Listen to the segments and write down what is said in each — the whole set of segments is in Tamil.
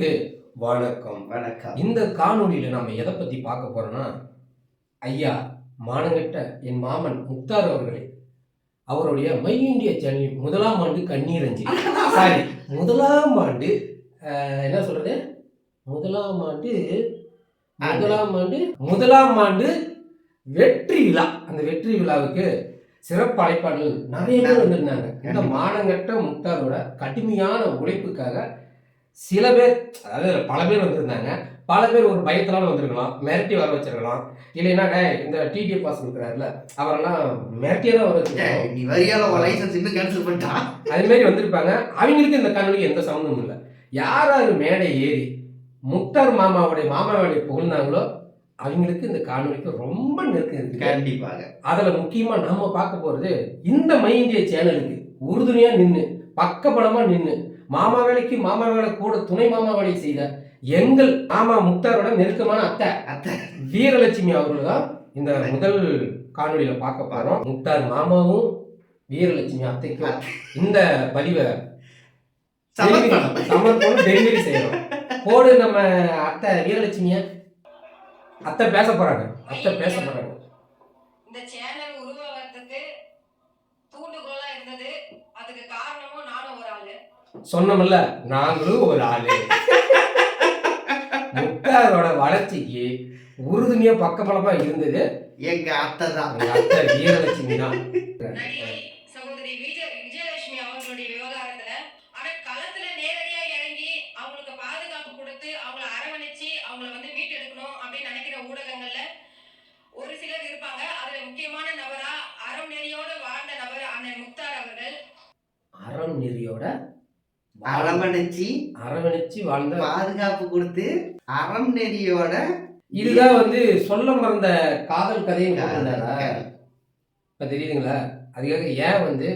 நேயர்களுக்கு வணக்கம் வணக்கம். இந்த காணொளியில நம்ம எதை பத்தி பார்க்க போறோம்னா ஐயா மானங்கட்ட என் மாமன் முக்தார் அவர்களே அவருடைய மை இந்தியா சேனல் முதலாம் ஆண்டு கண்ணீரஞ்சி சாரி முதலாம் ஆண்டு என்ன சொல்றது? முதலாம் ஆண்டு முதலாம் ஆண்டு முதலாம் ஆண்டு வெற்றி விழா. அந்த வெற்றி விழாவுக்கு சிறப்பு அழைப்பாளர்கள் நிறைய பேர் வந்திருந்தாங்க. இந்த மானங்கட்ட முக்தாரோட கடுமையான உழைப்புக்காக சில பேர் அதாவது பல பேர் வந்திருந்தாங்க. பல பேர் ஒரு பயத்தினால வந்திருக்கலாம் மிரட்டி வர வச்சிருக்கலாம். இல்லைன்னா இந்த டிடிஎஃப் பாஸ் இருக்கிறாருல அவரெல்லாம் மிரட்டியே தான் வர வச்சிருக்கோம் நீ வரியால லைசன்ஸ் இன்னும் கேன்சல் பண்ணிட்டான் அது மாதிரி வந்திருப்பாங்க. அவங்களுக்கு இந்த காணொலிக்கு எந்த சம்மந்தமும் இல்லை. யார் யார் மேடை ஏறி முக்தார் மாமாவுடைய மாமாவுடைய புகழ்ந்தாங்களோ அவங்களுக்கு இந்த காணொலிக்கு ரொம்ப நெருக்கம் இருக்கு கண்டிப்பாக. அதுல முக்கியமா நாம பார்க்க போறது இந்த மை இந்தியா சேனலுக்கு உறுதுணையா நின்று பக்கபலமா நின்று மாமா வேலைக்கு மாமா வேலை கூட துணை மாமா வேலை செய்த எங்கள் மாமா முக்தாரோட நெருக்கமான அத்தை. அத்தை. வீரலட்சுமி அவர்கள் தான் இந்த முதல் காணொளியில பார்க்க போறோம். முக்தார் மாமாவும் வீரலட்சுமி அத்தைக்கும் இந்த பதிவை சமர்ப்பணம். சமர்ப்பணம் டெலிவரி செய்யறோம். போடு நம்ம அத்தை வீரலட்சுமிய. அத்தை பேச போறாங்க. அத்தை பேச போறாங்க. இந்த சேனல் உருவாகிறதுக்கு தூண்டுகோலா இருந்தது. அதுக்கு காரணமும் நானும் ஒரு ஆளு. சொன்னோம்ல நாங்களும் ஒரு ஆளு. முக்தாரோட வளர்ச்சிக்கு உறுதுணையா பக்கபலமா இருந்தது எங்க அத்தை தான். அத்தை வீரலட்சுமி தான். சகோதரி விஜய விஜயலட்சுமி அவர்களுடைய விவகாரத்துல. ஆனா களத்துல நேரடியா இறங்கி அவங்களுக்கு பாதுகாப்பு கொடுத்து அவங்கள அரவணைச்சு அவங்கள வந்து மீட்டெடுக்கணும் அப்படின்னு நினைக்கிற ஊடகங்கள்ல ஒரு சிலர் இருப்பாங்க. அதுல முக்கியமான நபரா அறம் நெறியோட வாழ்ந்த நபர் அண்ணன் முக்தார் அவர்கள். அறம் நெறியோட அரவணைச்சு அரவணைச்சு வாழ்ந்த பாதுகாப்பு கொடுத்து அறம் நெறியோட இதுதான் வந்து சொல்ல மறந்த காதல் கதையும் இப்போ தெரியுதுங்களா? அதுக்காக ஏன் வந்து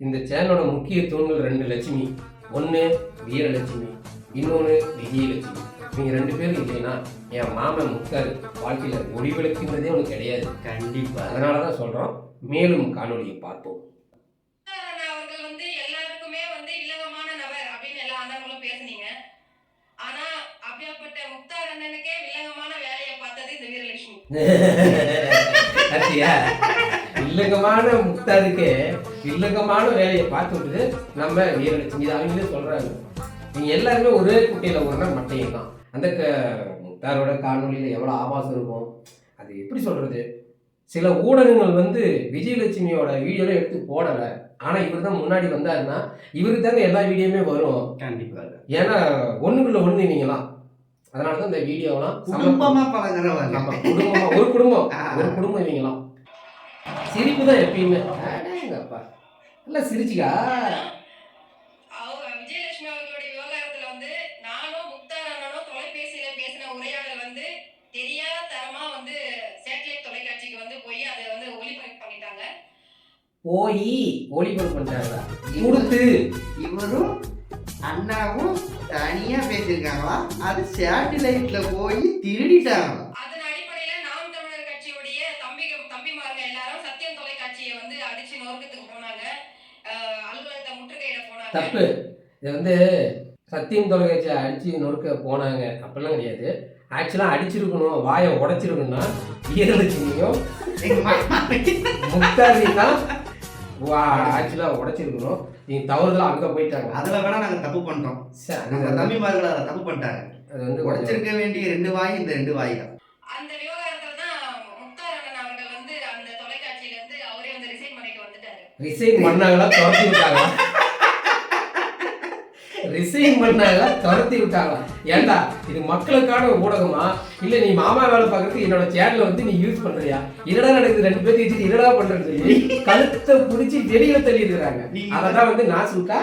இந்த சேனலோட முக்கிய தூண்கள் ரெண்டு லட்சுமி. ஒன்று வீரலட்சுமி இன்னொன்று விஜயலட்சுமி. இவங்க ரெண்டு பேரும் இல்லைன்னா என் மாமன் முக்காரு வாழ்க்கையில் ஒளிவிளக்குன்றதே உனக்கு கிடையாது. கண்டிப்பா. அதனால தான் சொல்கிறோம் மேலும் காணொளியை பார்ப்போம் முக்தார் அண்ணா அவர்கள் வந்து எல்லாருக்குமே வந்து வில்லங்கமான நபர் அப்படின்னு எல்லா அண்ணர்களும் பேசுனீங்க ஆனா அப்படியாப்பட்ட முக்தார் அண்ணனுக்கே வில்லங்கமான வேலையை பார்த்தது இந்த கத்தியா இல்லங்கமான முக்தாருக்கு இல்லங்கமான வேலையை பார்த்து விட்டுது நம்ம வீரலட்சுமி இது அவங்களே சொல்றாங்க. நீங்க எல்லாருமே ஒரே குட்டையில ஒரு மட்டையும் தான். அந்த க- முக்தாரோட காணொலியில எவ்வளவு ஆபாசம் இருக்கும்? அது எப்படி சொல்றது? சில ஊடகங்கள் வந்து விஜயலட்சுமியோட வீடியோல எடுத்து போடல. ஆனா இவர் தான் முன்னாடி வந்தாருன்னா இவருக்கு தாங்க எல்லா வீடியோமே வரும். கண்டிப்பாக ஏன்னா ஒண்ணுக்குள்ள ஒண்ணு நீங்களாம். அதனால தான் இந்த வீடியோலாம் குடும்பமா பழகிறவங்க. ஆமா, குடும்பமா ஒரு குடும்பம். ஒரு குடும்பம் இவங்கலாம் சிரிப்பு தான் எப்பயுமே. அடேங்கப்பா. நல்லா சிரிச்சிக்கா. அவங்க விஜயலட்சுமி அவர்களுடைய விவகாரத்துல வந்து நானும் முக்தார் அண்ணனும் தொலைபேசியில பேசின உரையாடல் வந்து தெரியாத தரமா வந்து சேட்டலைட் தொலைக்காட்சிக்கு வந்து போய் அதை வந்து ஒளிபரப்பு பண்ணிட்டாங்க. போய் ஒளிபரப்பு பண்ணிட்டாங்களா? கொடுத்து. இவரும் அண்ணாவும் தனியா பேசியிருக்காங்களா? அது சேட்டிலைட்ல போய் திருடிட்டாங்களா? தப்பு. இது வந்து சத்தியம் தொலைக்காட்சி அடிச்சு நொறுக்க போனாங்க. அப்படிலாம் கிடையாது. ஆக்சுவலாக அடிச்சிருக்கணும் வாயை உடைச்சிருக்கணும்னா வீரலட்சுமியும் முக்தாரி தான் ஆக்சுவலாக உடைச்சிருக்கணும். நீங்க தவறுதலா அங்கே போயிட்டாங்க. அதுல வேணா நாங்க தப்பு பண்ணிட்டோம். சரி, அந்த அது தம்பிமார்கள் அதை தப்பு பண்ணிட்டாங்க. அது வந்து உடைச்சிருக்க வேண்டிய ரெண்டு வாய் இந்த ரெண்டு வாய் தான். அந்த விவகாரத்துல தான் முக்தார் அண்ணன் அவர்கள் வந்து அந்த தொலைக்காட்சியில இருந்து அவரே வந்து ரிசைன் பண்ணிட்டு வந்துட்டாரு. ரிசைன் பண்ணாங்களா துரத்தி விட்டாங்களா ரிசைன் பண்ணாங்களா துரத்தி விட்டாங்களா ஏண்டா இது மக்களுக்கான ஊடகமா? இல்ல நீ மாமா வேலை பார்க்கறதுக்கு என்னோட சேனலை வந்து நீ யூஸ் பண்றியா? என்னடா நடக்குது? ரெண்டு பேர்த்து வச்சு என்னடா பண்றது? சொல்லி கழுத்தை பிடிச்சி வெளியில தள்ளி இருக்கிறாங்க நீங்க அததான் வந்து நான் சுட்டா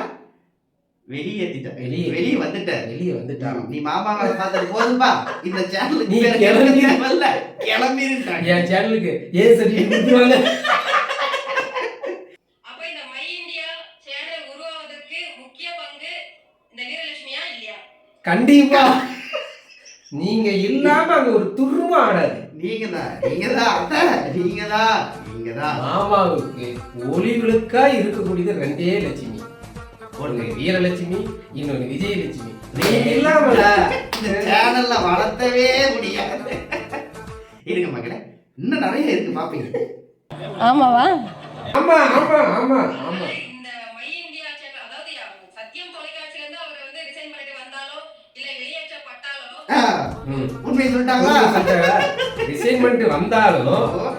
வெளியேத்திட்டேன் வெளியே. வெளியே வந்துட்டேன் வெளியே வந்துட்டாங்க. நீ மாமாவை பார்த்தது போதும்பா. இந்த சேனலுக்கு நீ பேர் கிளம்பி- தேவையில்ல. கிளம்பிருட்டாங்க என் சேனலுக்கு ஏன் சரி கொடுத்துருவாங்க அப்ப இந்த மை இந்தியா சேனல் உருவாவதற்கு முக்கிய பங்கு இந்த வீரலட்சுமியா இல்லையா கண்டிப்பா. நீங்க இல்லாம அங்க ஒரு துருவம் ஆடாது. நீங்க தான் நீங்க தான் அத்தை நீங்க தான் நீங்க தான் மாமாவுக்கு ஒளி விளக்கா இருக்கக்கூடியது ரெண்டே லட்சுமி. ஒண்ணு வீரலட்சுமி இன்னொன்னு விஜயலட்சுமி. நீங்க இல்லாமல இந்த சேனல்ல வளர்த்தவே முடியாது. இருங்க மகளே இன்னும் நிறைய இருக்கு பாப்பீங்க. ஆமாவா? ஆமா ஆமா ஆமா ஆமா இந்த மை இந்தியா சேனல் அதாவது சத்தியம் தொலைக்காட்சியில இருந்து அவர் வந்து ரிசைன் பண்ணிட்டு வந்தாலோ இல்ல வெளியேற்றப்பட்டாலோ ஆ, ம். உண்மையை சொல்லிட்டாங்களா? டிசைன் பண்ணிட்டு வந்தாலும்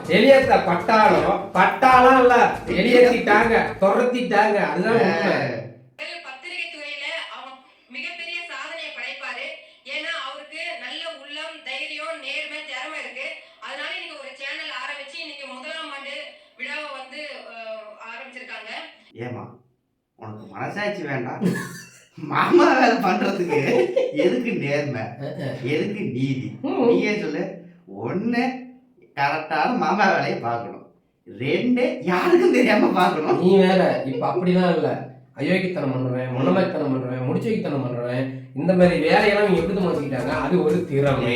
வெளியேற்ற பட்டாலும் பட்டாலாம் இல்ல வெளியேற்றிட்டாங்க துரத்திட்டாங்க. அதுதான் உண்மை. பத்திரிகை துறையில அவன் மிகப்பெரிய சாதனையை படைப்பாரு. ஏன்னா அவருக்கு நல்ல உள்ளம் தைரியம் நேர்மை திறமை இருக்கு. அதனால இன்னைக்கு ஒரு சேனல் ஆரம்பிச்சு இன்னைக்கு முதலாம் ஆண்டு விழாவை வந்து அஹ், ஆரம்பிச்சிருக்காங்க. ஏமா உனக்கு மனசாட்சி வேண்டாம். மாமா வேலை பண்றதுக்கு எதுக்கு நேர்மை? எதுக்கு நீதி. நீயே சொல்லு? ஒண்ணு கரெக்டான மாமா வேலையை பார்க்கணும். ரெண்டு யாருக்கும் தெரியாம பார்க்கணும். நீ வேற. இப்ப அப்படிலாம் இல்ல. அயோக்கியத்தனம் பண்றேன் மொனமைத்தனம் பண்றேன் முடிச்சு வைத்தனம் பண்றேன் இந்த மாதிரி வேலையெல்லாம் இவங்க எப்படி மாத்திக்கிட்டாங்க அது ஒரு திறமை.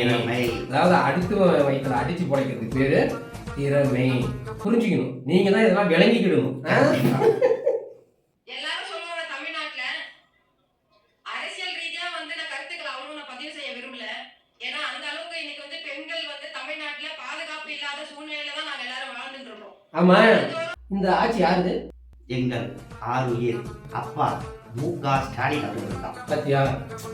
அதாவது அடுத்து வயிற்றுல அடிச்சு புடைக்கிறதுக்கு பேரு திறமை. புரிஞ்சுக்கணும். நீங்க தான் இதெல்லாம் விளங்கிக்கிடணும் ஆ? எல்லாரும் சொல்லுவாங்க தமிழ்நாட்டுல அரசியல் ரீதியா வந்து நான் கருத்துக்களை அவ்வளவு நான் பதிவு செய்ய விரும்பல ஏன்னா அந்த அளவுக்கு இன்னைக்கு வந்து பெண்கள் வந்து தமிழ்நாட்டுல பாதுகாப்பு இல்லாத சூழ்நிலையில தான் நாங்க எல்லாரும் வாழ்ந்துட்டு இருக்கோம். ஆமா. இந்த ஆட்சி யாருது? எங்கள் ஆறுயிர் அப்பா மு க. ஸ்டாலின் அவர்கள் தான். பாத்தியா?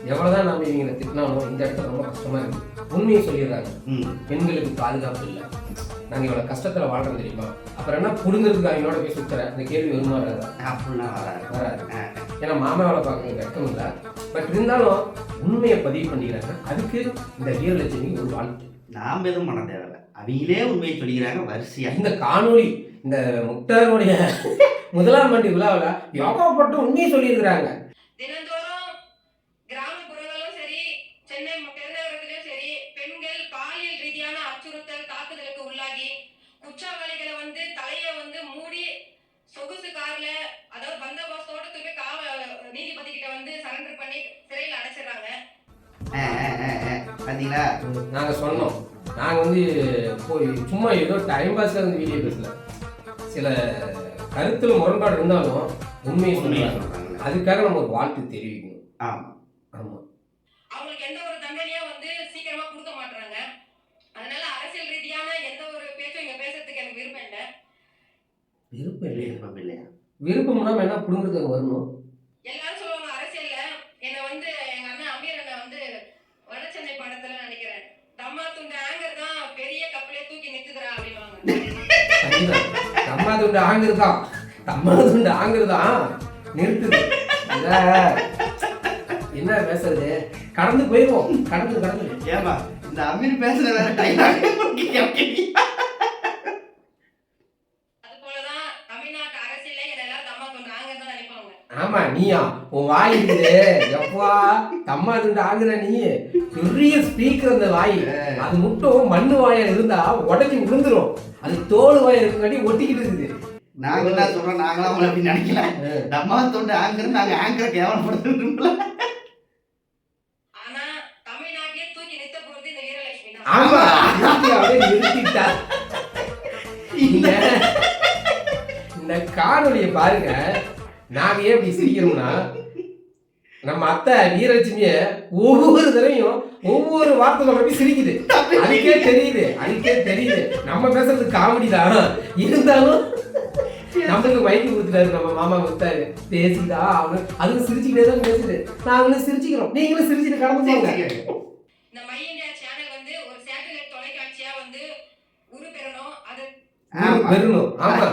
எவ்வளவுதான் நம்ம இவங்களை திட்டினாலும் இந்த இடத்துல ரொம்ப கஷ்டமா இருக்கு. உண்மையை சொல்லிடுறாங்க. ம். பெண்களுக்கு பாதுகாப்பு இல்லை. நாங்க இவ்வளவு கஷ்டத்துல வாழ்றோம் தெரியுமா? அப்புறம் என்ன புடுங்கிறதுக்கு அவங்களோட போய் சுத்துற அந்த கேள்வி வருமா வராதா? அப்படிலாம் வராது. வராது. ஏன்னா மாமா வேலை பார்க்கறது வெக்கம் இல்லை. பட் இருந்தாலும் உண்மையை பதிவு பண்ணிக்கிறாங்க. அதுக்கு இந்த வீரலட்சுமி ஒரு வாழ்த்து நாம எதுவும் பண்ண தேவையில்ல. அவங்களே உண்மையை சொல்லிக்கிறாங்க வரிசையா. இந்த காணொளி இந்த முக்தாருடைய முதலாம் ஆண்டு விழாவில் யோகாப்பட்டு உண்மையை சொல்லியிருக்கிறாங்க. ஆ. பாத்தீங்களா நாங்க சொன்னோம். நாங்க வந்து போய் சும்மா ஏதோ டைம் பாஸ்ல வந்து வீடியோ பேசல. சில கருத்துல முரண்பாடு இருந்தாலும் உண்மையை உண்மையை சொல்றாங்க. அதுக்காக நம்ம ஒரு வாழ்த்து தெரிவிக்கணும். ஆமா. ஆமா. அவங்களுக்கு எந்த ஒரு தண்டனையும் வந்து சீக்கிரமா கொடுக்க மாட்டாங்க அதனால அரசியல் ரீதியான எந்த ஒரு பேச்சும் இங்க பேசுறதுக்கு எனக்கு விருப்பம் இல்லை. விருப்பம் இல்லையா? விருப்பம் இல்லையா? விருப்பம்னா வேணா புடுங்கிறதுக்கு வரணும்? எல்லாரும் சொல்லுவாங்க அரசியல்ல என்ன வந்து எங்க அண்ணன் அமீர் அண்ணன் வந்து வடசென்னை படத்துல நினைக்கிறேன் தம்மா துண்டு ஆங்கர் தான் பெரிய கப்பலே தூக்கி நிறுத்துக்கிறா அப்படின்வாங்க அதுதான். தம்மா துண்டு ஆங்குறதான் தம்மா துண்டு ஆங்குறதான் நிறுத்துது என்ன பேசுறது? கடந்து போயிருவோம். கடந்து கடந்து. ஏமா இந்த அமீர் பேசுற வேற டைலாக் அது போலதான் தமிழ்நாட்டு அரசியலே என்ன எல்லாரும் தம்மா துண்டு ஆங்கர் தான் நினைப்பாங்க ஆமா நீயா உன் வாய் எப்பா தம்மா துண்டு ஆங்குற நீ? பெரிய ஸ்பீக்கர் அந்த வாய். அது மட்டும் மண்ணு வாயா இருந்தா உடஞ்சி விழுந்துரும். அது தோல் வாயா இருக்கங்காட்டி ஒட்டிக்கிட்டு இருக்குது. நாங்க என்ன சொல்றோம் நாங்களாம் உங்களை அப்படி நினைக்கல. தம்மா தொண்டு ஆங்கர் நாங்க ஆங்கரை கேவலப்படுத்துறோம்ல ஆமா. அப்படியே நிறுத்திட்டா. இந்த காணொலியை பாருங்க. நாங்க ஏன் இப்படி சிரிக்கிறோம்னா நம்ம அத்தை வீரலட்சுமிய ஒவ்வொரு தடவையும் ஒவ்வொரு வார்த்தை சொல்றப்ப சிரிக்குது. அதுக்கே தெரியுது அதுக்கே தெரியுது. நம்ம பேசுறது காமெடி தான். இருந்தாலும் நம்மளுக்கு மைக்கு கொடுத்துட்டாரு நம்ம மாமா கொடுத்தாரு. பேசிதா அவனு அதுவும் சிரிச்சுக்கிட்டே தான் பேசுது. நாங்களும் சிரிச்சுக்கிறோம். நீங்களும் சிரிச்சுட்டு கடந்து போங்க. பெறணும் ஆமா.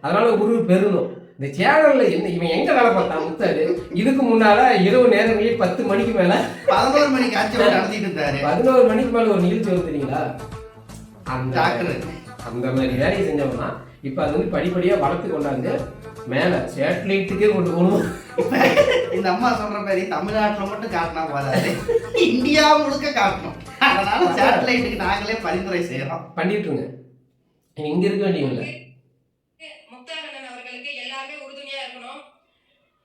அதனால உருவு பெறணும் இந்த சேனல்ல என்ன இவன் எங்க வேலை பார்த்தான் முத்தாரு இதுக்கு முன்னால இரவு நேரங்களில் பத்து மணிக்கு மேல பதினோரு மணிக்கு ஆட்சி நடத்திட்டு இருந்தாரு. பதினோரு மணிக்கு மேல ஒரு நிகழ்ச்சி வந்து தெரியுங்களா? அந்த அந்த மாதிரி வேலையை செஞ்சோம்னா இப்ப அது வந்து படிப்படியா வளர்த்து கொண்டாந்து மேல சேட்டலைட்டுக்கே கொண்டு போகணும். இந்த அம்மா சொல்ற மாதிரி தமிழ்நாட்டுல மட்டும் காட்டினா போதாது. இந்தியா முழுக்க காட்டணும். அதனால சேட்டலைட்டுக்கு நாங்களே பரிந்துரை செய்யறோம். பண்ணிட்டுருங்க இங்க இருக்க வேண்டியதில்லை முக்தார் அண்ணன் அவர்களுக்கு எல்லாருமே உறுதுணையா இருக்கணும்.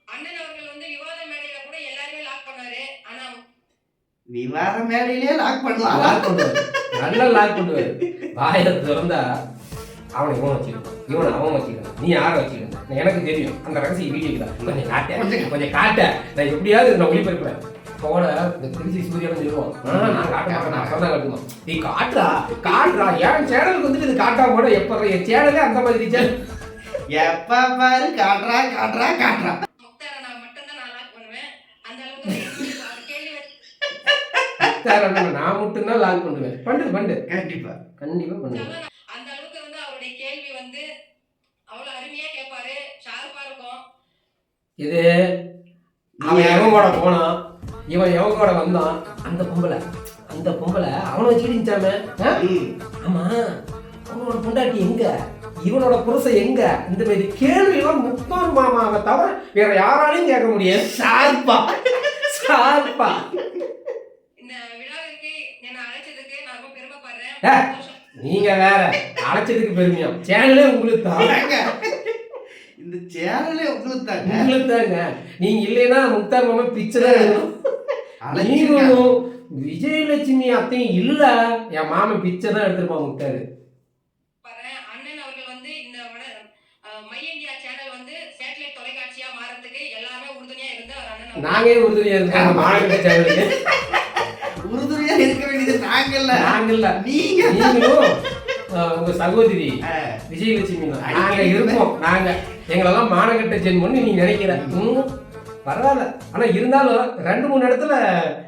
அண்ணன் அவர்கள் வந்து விவாத மேடையில கூட எல்லாருமே லாக் பண்ணாரு ஆனா விவாத மேடையிலே லாக் பண்ணலாம். லாக் பண்ணுவாரு. நல்லா லாக் பண்ணுவாரு. வாயை திறந்தா அவனை இவன் வச்சுக்கணும். இவனை அவன் நீ யாரை வச்சுக்கணும்? எனக்கு தெரியும். அந்த ரகசிய வீடியோ தான். கொஞ்சம் காட்ட. கொஞ்சம் காட்ட. நான் எப்படியாவது நான் ஒளிபரப்புறேன். போட இந்த திருச்சி சூரியன் சொல்லுவோம் ஆ, நான் காட்ட மாட்டேன் நான் சொன்னா காட்டுமா நீ காட்டுறா காட்டுறா. ஏன் சேனலுக்கு வந்துட்டு இது காட்டாம கூட எப்ப என் சேனலே அந்த மாதிரி சேனல் எப்ப பாரு காட்டுறா காட்டுறா காட்டுறா. நான் மட்டும்தான் நான் லாக் பண்ணுவேன். அந்த அளவுக்கு அவர் கேள்வி வச்சு நான் மட்டும்தான் லாக் பண்ணுவேன். பண்ணு பண்ணு. கண்டிப்பா. கண்டிப்பா பண்ணு. அந்த அளவுக்கு வந்து அவருடைய கேள்வி வந்து அவ்வளவு அருமையா கேட்பாரு ஷார்ப்பா இருக்கும். இது அவன் எவன் கூட போனான் இவன் எவன் கூட வந்தான். அந்த பொம்பளை. அந்த பொம்பளை அவனை வச்சுக்கிட்டாமே ம். ஆமா. அவனோட பொண்டாட்டி எங்க? இவனோட புருஷன் எங்க? இந்த மாதிரி கேள்வி எல்லாம் முத்தார் மாமாவை தவிர வேற யாராலையும் கேட்க முடியாது. சார்பா. சந்தோஷம். நீங்க வேற. அழைச்சதுக்கு பெருமையா? சேனலே உங்களுக்கு தான் ஏங்க, இந்த சேனலே உங்களுக்கு தாங்க உங்களுக்கு தாங்க நீங்க இல்லைன்னா முக்தார் மாமா பிச்சை தான். நீங்களும் விஜயலட்சுமி அத்தையும் இல்ல என் மாமன் பிச்சை தான் எடுத்திருப்பான் முக்தாரு பாருங்க, அண்ணன் அவர்கள் வந்து இந்த வட- அஹ், மை இந்தியா சேனல் வந்து சேட்டலைட் தொலைக்காட்சியா மாறதுக்கு எல்லாமே உறுதுணையா இருந்து அவர் அண்ணன் அவர்கள். நாங்களே உறுதுணையா இருக்கோம்? மாநில சேனலுக்கு. உறுதுணையா இருக்க வேண்டியது நாங்கல்ல நாங்கல்ல நீங்க நீங்களும் அஹ், உங்க சகோதரி விஜயலட்சுமி நாங்க இருப்போம். நாங்க எங்களெல்லாம் மானகட்ட ஜென்மன்னு நீங்க நினைக்கிற. பரவாயில்ல. ஆனா இருந்தாலும் ரெண்டு மூணு இடத்துல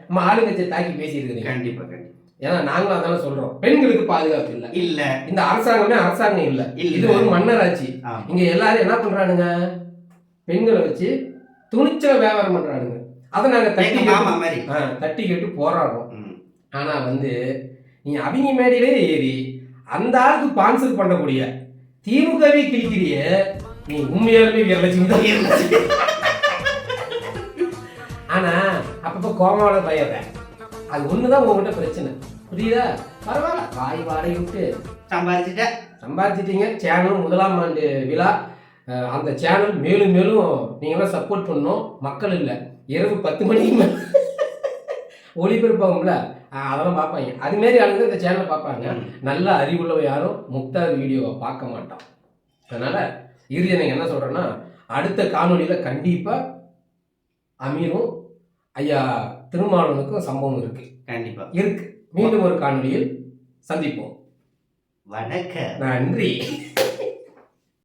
நம்ம ஆளுங்கட்சியை தாக்கி பேசியிருக்கிறீங்க. கண்டிப்பா கண்டிப்பா. ஏன்னா நாங்களும் அதான சொல்றோம். பெண்களுக்கு பாதுகாப்பு இல்ல. இல்ல. இந்த அரசாங்கமே அரசாங்கம் இல்ல. இல்ல. இது ஒரு மன்னராட்சி. இங்க எல்லாரும் என்ன பண்றானுங்க? பெண்களை வச்சு துணிச்சல வியாபாரம் பண்றானுங்க. அதை நாங்க தட்டி மாதிரி. தட்டி கேட்டு போராடுறோம். ம். ஆனா வந்து நீ அவங்க மேடையிலே ஏறி அந்த ஆளுக்கு ஸ்பான்சர் பண்ணக்கூடிய திமுகவே கிழிக்கிறிய நீ உண்மையாலுமே வீரலட்சுமி தான். ஆனா அப்பப்ப கோமாவோட பயற அது ஒண்ணுதான் உங்ககிட்ட பிரச்சனை. புரியுதா? பரவாயில்ல. வாய் வாடகை விட்டு சம்பாரிச்சுட்ட சம்பாதிச்சிட்டீங்க சேனல் முதலாம் ஆண்டு விழா. அந்த சேனல் மேலும் மேலும் நீங்களாம் சப்போர்ட் பண்ணணும் மக்கள் இல்லை. இரவு பத்து மணிக்கு மேல ஒளிபரப்பாகும்ல. அதெல்லாம் பார்ப்பாங்க. அதுமாரி ஆளுங்க இந்த சேனலை பார்ப்பாங்க. நல்ல அறிவுள்ளவ யாரும் முக்தார் வீடியோவை பார்க்க மாட்டான் அதனால இறுதியை நீங்கள் என்ன சொல்கிறேன்னா அடுத்த காணொளியில் கண்டிப்பாக அமீரும் ஐயா திருமாவளவனுக்கும் சம்பவம் இருக்கு. கண்டிப்பா. இருக்கு. மீண்டும் ஒரு காணொளியில் சந்திப்போம். வணக்கம். நன்றி.